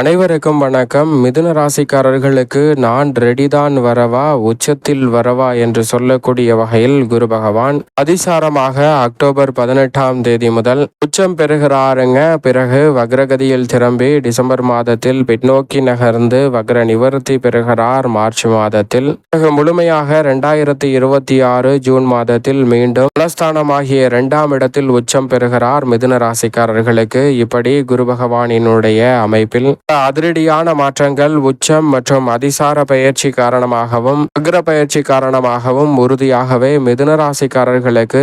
அனைவருக்கும் வணக்கம். மிதுன ராசிக்காரர்களுக்கு நான் ரெடிதான் வரவா உச்சத்தில் வரவா என்று சொல்லக்கூடிய வகையில் குரு பகவான் அதிசாரமாக அக்டோபர் பதினெட்டாம் தேதி முதல் உச்சம் பெறுகிறாருங்க. பிறகு வக்ரகதியில் திரும்பி டிசம்பர் மாதத்தில் பின்னோக்கி நகர்ந்து வக்ர நிவர்த்தி பெறுகிறார். மார்ச் மாதத்தில் பிறகு முழுமையாக இரண்டாயிரத்தி இருபத்தி ஆறு ஜூன் மாதத்தில் மீண்டும் குலஸ்தானமாகிய இரண்டாம் இடத்தில் உச்சம் பெறுகிறார். மிதுன ராசிக்காரர்களுக்கு இப்படி குரு பகவானினுடைய அமைப்பில் அதிரடியான மாற்றங்கள் உச்சம் மற்றும் அதிசார பயிற்சி காரணமாகவும் அக்ர பயிற்சி காரணமாகவும் உறுதியாகவே மிதுன ராசிக்காரர்களுக்கு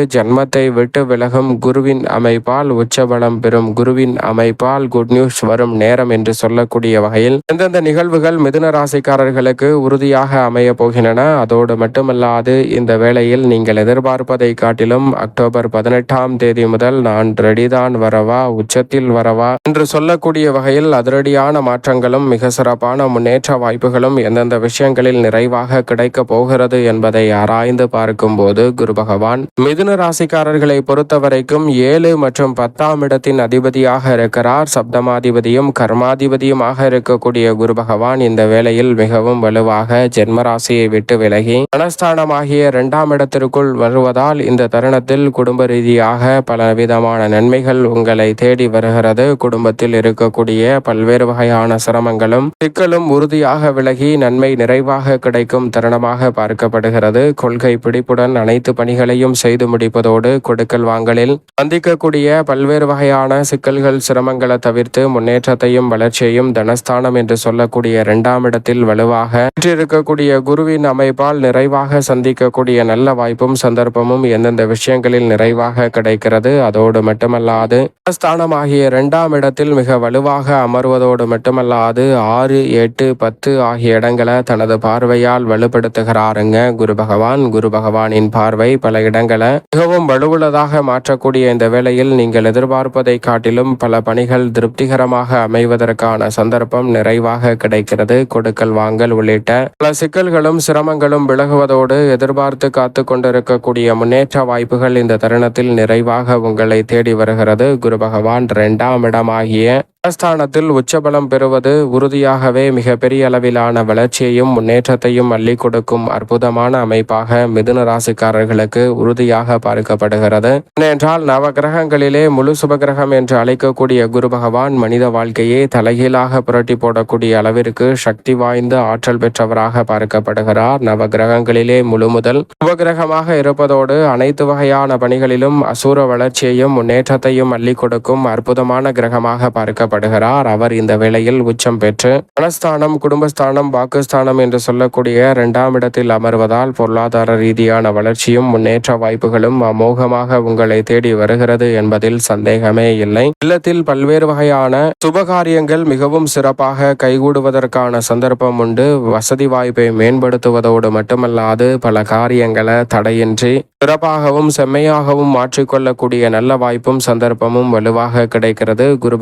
விட்டு விலகும் குருவின் அமைப்பால் உச்சபலம் பெறும் குருவின் அமைப்பால் குட் நியூஸ் வரும் நேரம் என்று சொல்லக்கூடிய வகையில் எந்தெந்த நிகழ்வுகள் மிதுன ராசிக்காரர்களுக்கு உறுதியாக அமைய போகின்றன அதோடு மட்டுமல்லாது இந்த வேளையில் நீங்கள் எதிர்பார்ப்பதை காட்டிலும் அக்டோபர் பதினெட்டாம் தேதி முதல் நான் ரெடிதான் வரவா உச்சத்தில் வரவா என்று சொல்லக்கூடிய வகையில் அதிரடியான மாற்றங்களும் மிக சிறப்பான முன்னேற்ற வாய்ப்புகளும் எந்தெந்த விஷயங்களில் நிறைவாக கிடைக்க போகிறது என்பதை ஆராய்ந்து பார்க்கும்போது குரு பகவான் மிதுன ராசிக்காரர்களை பொறுத்தவரைக்கும் ஏழு மற்றும் பத்தாம் இடத்தின் அதிபதியாக இருக்கிறார். சப்தமாதிபதியும் கர்மாதிபதியுமாக இருக்கக்கூடிய குரு பகவான் இந்த வேளையில் மிகவும் வலுவாக ஜென்ம ராசியை விட்டு விலகி மனஸ்தானமாகிய இரண்டாம் இடத்திற்குள் வருவதால் இந்த தருணத்தில் குடும்ப ரீதியாக பலவிதமான நன்மைகள் உங்களை தேடி வருகிறது. குடும்பத்தில் இருக்கக்கூடிய பல்வேறு வகை வகையான சிரமங்களும் சிக்கலும் உறுதியாக விலகி நன்மை நிறைவாக கிடைக்கும் தருணமாக பார்க்கப்படுகிறது. கொள்கை பிடிப்புடன் அனைத்து பணிகளையும் செய்து முடிப்பதோடு கொடுக்கல் வாங்கலில் சந்திக்கக்கூடிய பல்வேறு வகையான சிக்கல்கள் சிரமங்களை தவிர்த்து முன்னேற்றத்தையும் வளர்ச்சியையும் தனஸ்தானம் என்று சொல்லக்கூடிய இரண்டாம் இடத்தில் வலுவாக இருக்கக்கூடிய குருவின் அமைப்பால் நிறைவாக சந்திக்கக்கூடிய நல்ல வாய்ப்பும் சந்தர்ப்பமும் எந்தெந்த விஷயங்களில் நிறைவாக கிடைக்கிறது அதோடு மட்டுமல்லாது ஸ்தானமாகிய இரண்டாம் இடத்தில் மிக வலுவாக அமர்வதோடு மட்டுமல்லாது ஆறு எட்டு பத்து ஆகிய இடங்களை தனது பார்வையால் வலுப்படுத்துகிறாருங்க. குரு பகவான் குரு பகவானின் பார்வை பல இடங்களை மிகவும் வலுவுள்ளதாக மாற்றக்கூடிய இந்த வேளையில் நீங்கள் எதிர்பார்ப்பதை காட்டிலும் பல பணிகள் திருப்திகரமாக அமைவதற்கான சந்தர்ப்பம் நிறைவாக கிடைக்கிறது. கொடுக்கல் வாங்கல் உள்ளிட்ட பல சிக்கல்களும் சிரமங்களும் விலகுவதோடு எதிர்பார்த்து காத்து கொண்டிருக்கக்கூடிய முன்னேற்ற வாய்ப்புகள் இந்த தருணத்தில் நிறைவாக உங்களை தேடி வருகிறது. குரு பகவான் இரண்டாம் இடமாகிய ஸ்தானத்தில் உச்சபலம் பெறுவது உறுதியாகவே மிக பெரிய அளவிலான வளர்ச்சியையும் முன்னேற்றத்தையும் அள்ளி கொடுக்கும் அற்புதமான அமைப்பாக மிதுன ராசிக்காரர்களுக்கு உறுதியாக பார்க்கப்படுகிறது. ஏனென்றால் நவ கிரகங்களிலே முழு சுபகிரகம் என்று அழைக்கக்கூடிய குரு பகவான் மனித வாழ்க்கையை தலைகீழாக புரட்டி போடக்கூடிய அளவிற்கு சக்தி வாய்ந்த ஆற்றல் பெற்றவராக பார்க்கப்படுகிறார். நவ கிரகங்களிலே முழு முதல் உபகிரகமாக இருப்பதோடு அனைத்து வகையான பணிகளிலும் அசூர வளர்ச்சியையும் முன்னேற்றத்தையும் அள்ளி கொடுக்கும் அற்புதமான கிரகமாக பார்க்க காணப்படுகிறார். அவர் இந்த வேளையில் உச்சம் பெற்று மனஸ்தானம் குடும்பஸ்தானம் வாக்குஸ்தானம் என்று சொல்லக்கூடிய இரண்டாம் இடத்தில் அமர்வதால் பொருளாதார ரீதியான வளர்ச்சியும் முன்னேற்ற வாய்ப்புகளும் அமோகமாக உங்களை தேடி வருகிறது என்பதில் சந்தேகமே இல்லை. இல்லத்தில் பல்வேறு வகையான சுபகாரியங்கள் மிகவும் சிறப்பாக கைகூடுவதற்கான சந்தர்ப்பம் உண்டு. வசதி வாய்ப்பை மேம்படுத்துவதோடு மட்டுமல்லாது பல காரியங்களை தடையின்றி சிறப்பாகவும் செம்மையாகவும் மாற்றிக்கொள்ளக்கூடிய நல்ல வாய்ப்பும் சந்தர்ப்பமும் வலுவாக கிடைக்கிறது. குரு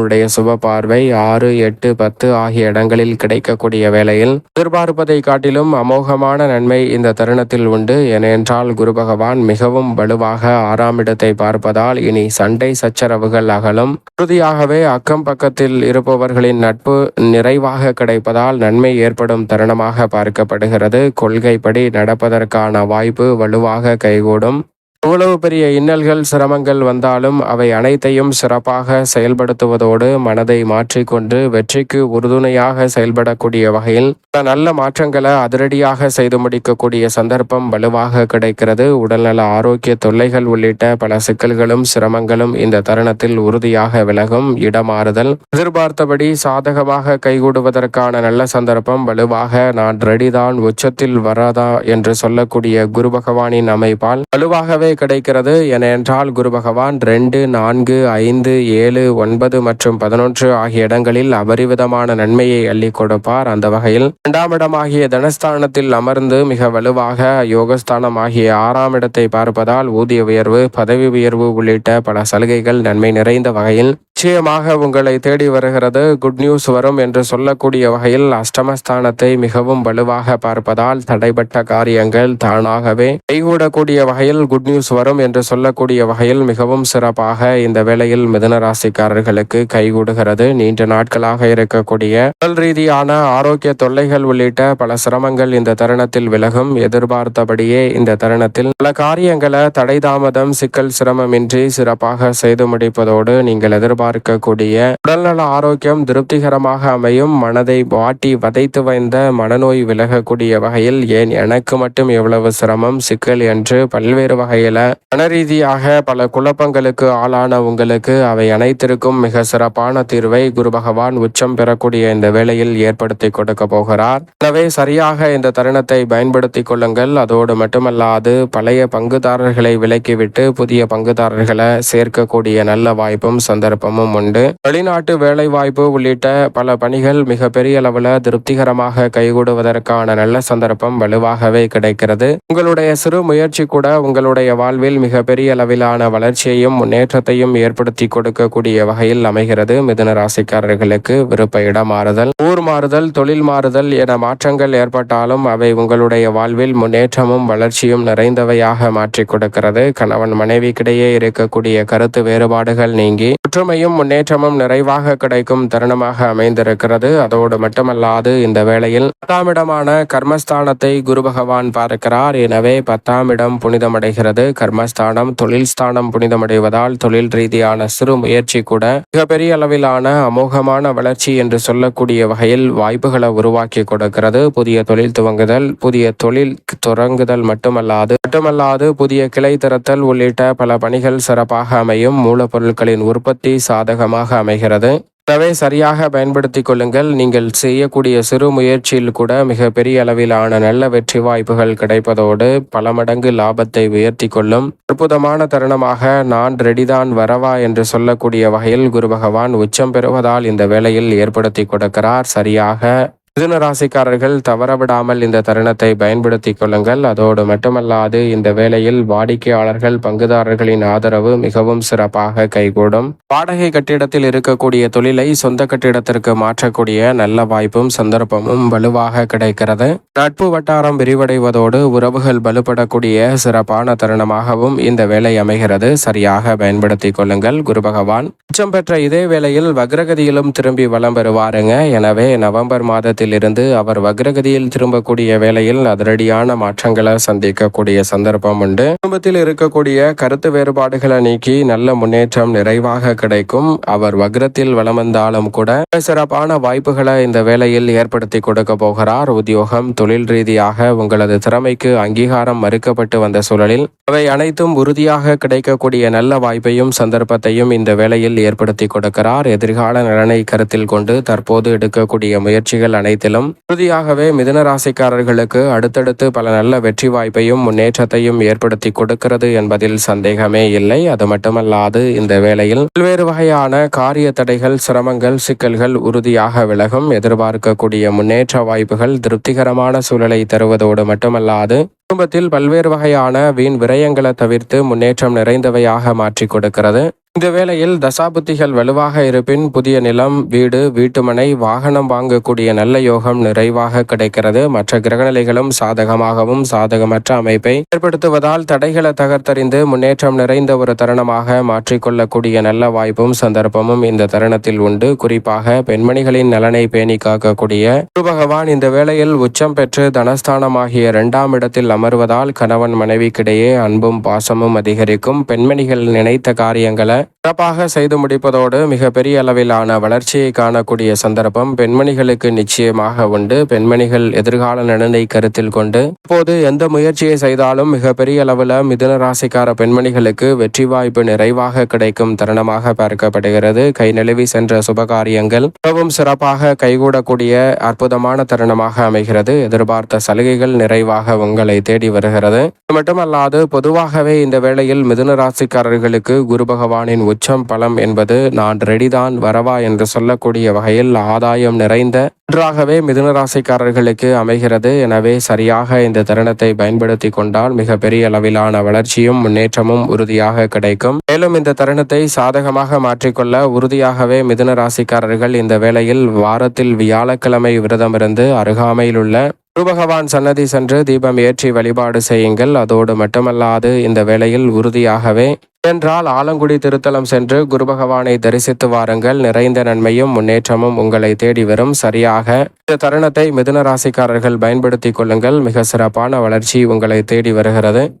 சந்திரனுடைய சுப பார்வை ஆறு எட்டு பத்து ஆகிய இடங்களில் கிடைக்கக்கூடிய வேளையில் எதிர்பார்ப்பதை காட்டிலும் அமோகமான நன்மை இந்த தருணத்தில் உண்டு. ஏனென்றால் குரு பகவான் மிகவும் வலுவாக ஆறாம் இடத்தை பார்ப்பதால் இனி சண்டை சச்சரவுகள் அகலும். உறுதியாகவே அக்கம் பக்கத்தில் இருப்பவர்களின் நட்பு நிறைவாக கிடைப்பதால் நன்மை ஏற்படும் தருணமாக பார்க்கப்படுகிறது. கொள்கைப்படி நடப்பதற்கான வாய்ப்பு வலுவாக கைகூடும். எவ்வளவு பெரிய இன்னல்கள் சிரமங்கள் வந்தாலும் அவை அனைத்தையும் சிறப்பாக செயல்படுத்துவதோடு மனதை மாற்றிக்கொண்டு வெற்றிக்கு உறுதுணையாக செயல்படக்கூடிய வகையில் பல நல்ல மாற்றங்களை அதிரடியாக செய்து முடிக்கக்கூடிய சந்தர்ப்பம் வலுவாக கிடைக்கிறது. உடல்நல ஆரோக்கிய தொல்லைகள் உள்ளிட்ட பல சிக்கல்களும் சிரமங்களும் இந்த தருணத்தில் உறுதியாக விலகும் இடமாறுதல். எதிர்பார்த்தபடி சாதகமாக கைகூடுவதற்கான நல்ல சந்தர்ப்பம் வலுவாக நான் ரெடிதான் உச்சத்தில் வராதா என்று சொல்லக்கூடிய குரு பகவானின் அமைப்பால் வலுவாகவே கிடைக்கிறது ஏனென்றால் குரு பகவான் ரெண்டு நான்கு ஐந்து ஏழு ஒன்பது மற்றும் பதினொன்று ஆகிய இடங்களில் அபரிவிதமான நன்மையை அள்ளி கொடுப்பார். அந்த வகையில் இரண்டாம் இடமாகிய தனஸ்தானத்தில் அமர்ந்து மிக வலுவாக யோகஸ்தானம் ஆகிய ஆறாம் இடத்தை பார்ப்பதால் ஊதிய உயர்வு பதவி உயர்வு உள்ளிட்ட பல சலுகைகள் நன்மை நிறைந்த வகையில் நிச்சயமாக உங்களை தேடி வருகிறது குட் நியூஸ் வரும் என்று சொல்லக்கூடிய வகையில் அஷ்டமஸ்தானத்தை மிகவும் வலுவாக பார்ப்பதால் தடைபட்ட காரியங்கள் தானாகவே கைகூடக்கூடிய வகையில் குட் நியூஸ் வரும் என்று சொல்லக்கூடிய வகையில் மிகவும் சிறப்பாக இந்த வேளையில் மிதன ராசிக்காரர்களுக்கு கைகூடுகிறது. நீண்ட நாட்களாக இருக்கக்கூடிய உடல் ரீதியான ஆரோக்கிய தொல்லைகள் உள்ளிட்ட பல சிரமங்கள் இந்த தருணத்தில் விலகும். எதிர்பார்த்தபடியே இந்த தருணத்தில் பல காரியங்களை தடை தாமதம் சிக்கல் சிரமமின்றி சிறப்பாக செய்து முடிப்பதோடு நீங்கள் எதிர்பார்க்கக்கூடிய உடல்நல ஆரோக்கியம் திருப்திகரமாக அமையும் மனதை வாட்டி வதைத்து வைந்த மனநோய் விலகக்கூடிய வகையில் ஏன் எனக்கு மட்டும் எவ்வளவு சிரமம் சிக்கல் என்று பல்வேறு வகையில மனரீதியாக பல குழப்பங்களுக்கு ஆளான உங்களுக்கு அவை அனைத்திற்கும் மிக சிறப்பான தீர்வை குரு பகவான் உச்சம் பெறக்கூடிய இந்த வேளையில் ஏற்படுத்தி கொடுக்க போகிறார். எனவே சரியாக இந்த தருணத்தை பயன்படுத்திக் கொள்ளுங்கள். அதோடு மட்டுமல்லாது பழைய பங்குதாரர்களை விலக்கிவிட்டு புதிய பங்குதாரர்களை சேர்க்கக்கூடிய நல்ல வாய்ப்பும் சந்தர்ப்பமும் உண்டு. வெளிநாட்டு வேலைவாய்ப்பு உள்ளிட்ட பல பணிகள் மிகப்பெரிய அளவில் திருப்திகரமாக கைகூடுவதற்கான நல்ல சந்தர்ப்பம் வலுவாகவே கிடைக்கிறது. உங்களுடைய சிறு முயற்சி கூட உங்களுடைய வாழ்வில் மிகப்பெரிய அளவிலான வளர்ச்சியையும் முன்னேற்றத்தையும் ஏற்படுத்தி கொடுக்கக்கூடிய வகையில் அமைகிறது. மிதுன ராசிக்காரர்களுக்கு விருப்ப இடம் மாறுதல் ஊர் மாறுதல் தொழில் மாறுதல் என மாற்றங்கள் ஏற்பட்டாலும் அவை உங்களுடைய வாழ்வில் முன்னேற்றமும் வளர்ச்சியும் நிறைந்தவையாக மாற்றிக் கொடுக்கிறது. கணவன் மனைவிக்கிடையே இருக்கக்கூடிய கருத்து வேறுபாடுகள் நீங்கி ஒற்றுமை ஒற்றுமையும் முன்னேற்றமும் நிறைவாக கிடைக்கும் தருணமாக அமைந்திருக்கிறது. அதோடு மட்டுமல்லாது இந்த வேளையில் பத்தாம் இடமான கர்மஸ்தானத்தை குரு பகவான் பார்க்கிறார். எனவே பத்தாம் இடம் புனிதமடைகிறது. கர்மஸ்தானம் தொழில் ஸ்தானம் புனிதமடைவதால் தொழில் ரீதியான சிறு முயற்சி கூட மிகப்பெரிய அளவிலான அமோகமான வளர்ச்சி என்று சொல்லக்கூடிய வகையில் வாய்ப்புகளை உருவாக்கி கொடுக்கிறது. புதிய தொழில் துவங்குதல் புதிய தொழில் தொடங்குதல் மட்டுமல்லாது மட்டுமல்லாது புதிய கிளை திறத்தல் உள்ளிட்ட பல பணிகள் சிறப்பாக அமையும். மூலப்பொருட்களின் உற்பத்தி சாதகமாக அமைகிறது. எனவே சரியாக பயன்படுத்திக் கொள்ளுங்கள். நீங்கள் செய்யக்கூடிய சிறு முயற்சியில் கூட மிக பெரிய அளவிலான நல்ல வெற்றி வாய்ப்புகள் கிடைப்பதோடு பல மடங்கு லாபத்தை உயர்த்தி கொள்ளும். அற்புதமான தருணமாக நான் ரெடிதான் வரவா என்று சொல்லக்கூடிய வகையில் குரு பகவான் உச்சம் பெறுவதால் இந்த வேளையில் ஏற்படுத்தி கொடுக்கிறார். சரியாக மிதுன ராசிக்காரர்கள் தவறவிடாமல் இந்த தருணத்தை பயன்படுத்திக் கொள்ளுங்கள். அதோடு மட்டுமல்லாது இந்த வேளையில் வாடிக்கையாளர்கள் பங்குதாரர்களின் ஆதரவு மிகவும் சிறப்பாக கைகூடும். வாடகை கட்டிடத்தில் இருக்கக்கூடிய தொழிலை சொந்த கட்டிடத்திற்கு மாற்றக்கூடிய நல்ல வாய்ப்பும் சந்தர்ப்பமும் வலுவாக கிடைக்கிறது. நட்பு வட்டாரம் விரிவடைவதோடு உறவுகள் வலுப்படக்கூடிய சிறப்பான தருணமாகவும் இந்த வேலை அமைகிறது. சரியாக பயன்படுத்திக் கொள்ளுங்கள் குரு பகவான். உச்சம் பெற்ற இதே வேளையில் வக்ரகதியிலும் திரும்பி வலம் பெறுவாருங்க எனவே நவம்பர் மாதத்தில் இருந்து அவர் வக்ரகதியில் திரும்பக்கூடிய வேளையில் அதிரடியான மாற்றங்களை சந்திக்கக்கூடிய சந்தர்ப்பம் உண்டு. குடும்பத்தில் இருக்கக்கூடிய கருத்து வேறுபாடுகளை நீக்கி நல்ல முன்னேற்றம் நிறைவாக கிடைக்கும். அவர் வக்ரத்தில் வளம் வந்தாலும் கூட சிறப்பான வாய்ப்புகளை இந்த வேளையில் ஏற்படுத்தி கொடுக்க போகிறார். உத்தியோகம் தொழில் ரீதியாக உங்களது திறமைக்கு அங்கீகாரம் மறுக்கப்பட்டு வந்த சூழலில் அவை அனைத்தும் உறுதியாக கிடைக்கக்கூடிய நல்ல வாய்ப்பையும் சந்தர்ப்பத்தையும் இந்த வேளையில் ஏற்படுத்தி கொடுக்கிறார். எதிர்கால நலனை கருத்தில் கொண்டு தற்போது எடுக்கக்கூடிய முயற்சிகள் அனைத்திலும் உறுதியாகவே மிதுன ராசிக்காரர்களுக்கு அடுத்தடுத்து பல நல்ல வெற்றி வாய்ப்பையும் முன்னேற்றத்தையும் ஏற்படுத்தி கொடுக்கிறது என்பதில் சந்தேகமே இல்லை. அது மட்டுமல்லாது இந்த வேளையில் பல்வேறு வகையான காரிய தடைகள் சிரமங்கள் சிக்கல்கள் உறுதியாக விலகும். எதிர்பார்க்கக்கூடிய முன்னேற்ற வாய்ப்புகள் திருப்திகரமான சூழலை தருவதோடு மட்டுமல்லாது குடும்பத்தில் பல்வேறு வகையான வீண் விரயங்களை தவிர்த்து முன்னேற்றம் நிறைந்தவையாக மாற்றி கொடுக்கிறது. இந்த வேளையில் தசாபுத்திகள் வலுவாக இருப்பின் புதிய நிலம் வீடு வீட்டுமனை வாகனம் வாங்கக்கூடிய நல்ல யோகம் நிறைவாக கிடைக்கிறது. மற்ற கிரகநிலைகளும் சாதகமாகவும் சாதகமற்ற அமைப்பை ஏற்படுத்துவதால் தடைகளை தகர்த்தறிந்து முன்னேற்றம் நிறைந்த ஒரு தருணமாக மாற்றிக்கொள்ளக்கூடிய நல்ல வாய்ப்பும் சந்தர்ப்பமும் இந்த தருணத்தில் உண்டு. குறிப்பாக பெண்மணிகளின் நலனை பேணி காக்கக்கூடிய குரு பகவான் இந்த வேளையில் உச்சம் பெற்று தனஸ்தானமாகிய இரண்டாம் இடத்தில் அமர்வதால் கணவன் மனைவிக்கிடையே அன்பும் பாசமும் அதிகரிக்கும். பெண்மணிகள் நினைத்த காரியங்களை சிறப்பாக செய்து முடிப்பதோடு மிகப்பெரிய அளவிலான வளர்ச்சியை காணக்கூடிய சந்தர்ப்பம் பெண்மணிகளுக்கு நிச்சயமாக உண்டு. பெண்மணிகள் எதிர்கால நலனை கருத்தில் கொண்டு இப்போது எந்த முயற்சியை செய்தாலும் மிகப்பெரிய அளவில் மிதுன ராசிக்கார பெண்மணிகளுக்கு வெற்றி வாய்ப்பு நிறைவாக கிடைக்கும் தருணமாக பார்க்கப்படுகிறது. கை நழுவி சென்ற சுபகாரியங்கள் மிகவும் சிறப்பாக கைகூடக்கூடிய அற்புதமான தருணமாக அமைகிறது. எதிர்பார்த்த சலுகைகள் நிறைவாக உங்களை தேடி வருகிறது. மட்டுமல்லாது பொதுவாகவே இந்த வேளையில் மிதுன ராசிக்காரர்களுக்கு குரு பகவான் பகவானின் உச்சம் பலம் என்பது நான் ரெடிதான் வரவா என்று சொல்லக்கூடிய வகையில் ஆதாயம் நிறைந்த நன்றாகவே மிதுன ராசிக்காரர்களுக்கு அமைகிறது. எனவே சரியாக இந்த தருணத்தை பயன்படுத்தி கொண்டால் மிக பெரிய அளவிலான வளர்ச்சியும் முன்னேற்றமும் உறுதியாக கிடைக்கும். மேலும் இந்த தருணத்தை சாதகமாக மாற்றிக்கொள்ள உறுதியாகவே மிதுன ராசிக்காரர்கள் இந்த வேளையில் வாரத்தில் வியாழக்கிழமை விரதமிருந்து அருகாமையில் உள்ள குரு பகவான் சன்னதி சென்று தீபம் ஏற்றி வழிபாடு செய்யுங்கள். அதோடு மட்டுமல்லாது இந்த வேளையில் உறுதியாகவே என்றால் ஆலங்குடி திருத்தலம் சென்று குரு பகவானை தரிசித்து வாருங்கள். நிறைந்த நன்மையும் முன்னேற்றமும் உங்களை தேடி வரும். சரியாக இந்த தருணத்தை மிதுன ராசிக்காரர்கள் பயன்படுத்திக் கொள்ளுங்கள். மிக சிறப்பான வளர்ச்சி உங்களை தேடி வருகிறது.